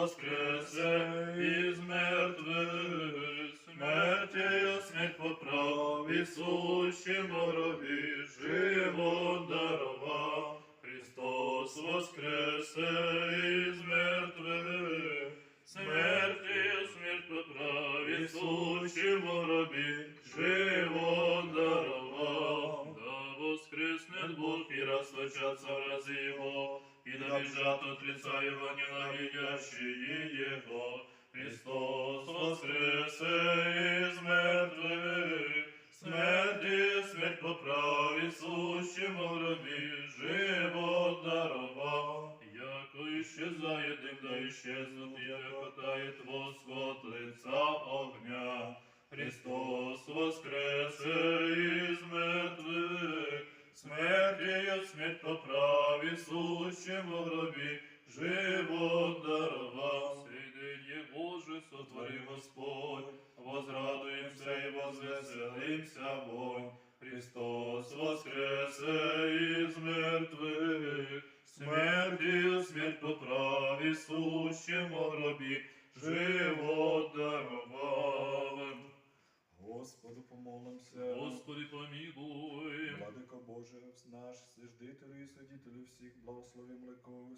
воскресе із мертвих, смертію смерть поправ, Ісущим робі, живо дарував, Христос воскресе із мертвих, и смерть поправ, Ісущим робі, живо дарував, да воскреснет Бог и розточаться в разі Його и да бежат от лица Его ненавидящие Его. Христос воскресе из мертвых, смерти смерть поправи, сущим в гробі живот дарував. Яко исчезает дым, да исчезнут, яко тает восход лица огня. Христос сущим в гробі живот даровал. День Боже, сотвори Господь, возрадуемся и возвеселимся вонь. Христос воскресе из мертвых, смертью смерть поправи, сущим в гробі живот даровал. Господу помолимся. Господи помилуй. Боже, наш сиждителю і судителю всіх благослови млеко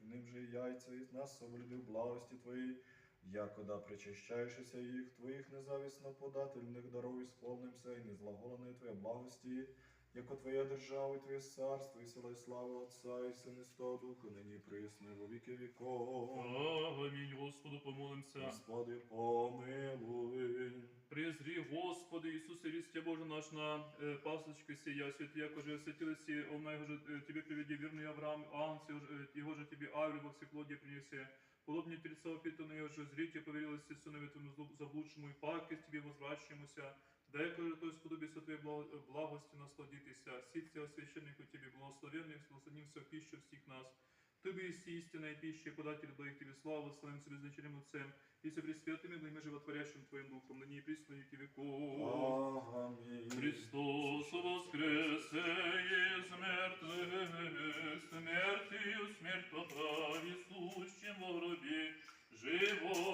ним же яйця і нас соблюдив благості Твої, якода причащаєшся їх, Твоїх незавісно подательних даров сповнимся, і незлаголеної Твоя благості, яко Твоя держава, і Твоє царство, і сила, і слава Отця, і Сина, і Святого Духа, нині і присно, і во віки віков. Амінь, Господу помолимся. Господи, помилуй. Презри, Господи, Иисусе Христе Боже наш, на э, пасочку сия, свят, якоже осветилось, он его же э, Тебе приведи верный Авраам, Анси, его же Тебе Авель во всеплодие принесе. Подобнее Тельца упитанный, его же зрите поверилось сынове Твоему злу- заблудшему, и пакость Тебе возвращаемуся. Дай, каже, той сподобися Твоей бла- благости насладитися. Сится священнику Тебе благословенных, благословимся в пищу всех нас. Ты бы есть истинная пища, и податель благих Тебе славы, славим Тебе значением Отцем, и со пресвятым и благим животворящим Твоим Духом, ныне и присно веки веков. Амінь. Христос воскресе из мертвых, смертью смерть поправи, сущим во гробе, живом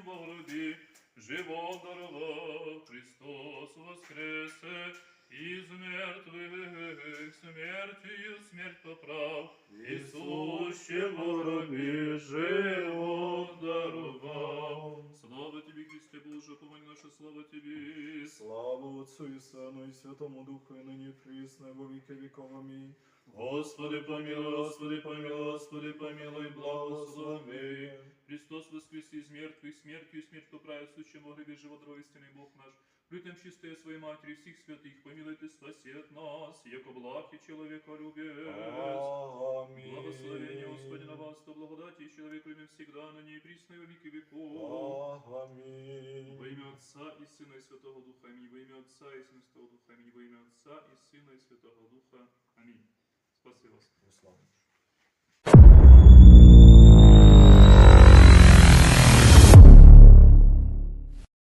сущим груди, гробе, Отцю і Сину і Святому Духу, і нині присне во віки віков. Амінь. Господи помилуй, Господи помилуй, Господи помилуй, благослови. Христос воскрес из мертвых, смертью смерть поправив, сущим во гробе живот истинный Бог наш. Людям чистая своей матери всех святых, помилуй Ты, спаси от нас, яко благ и человека Амінь. Благословение Господи на вас, то благодати и человек любим всегда, на ней и присно и во веки веков. Амінь. Сына и Святого Духа. Аминь. Во имя Отца и Сына и Святого Духа. Аминь. Во имя Отца и Сына и Святого Духа. Аминь. Спаси вас. Слава.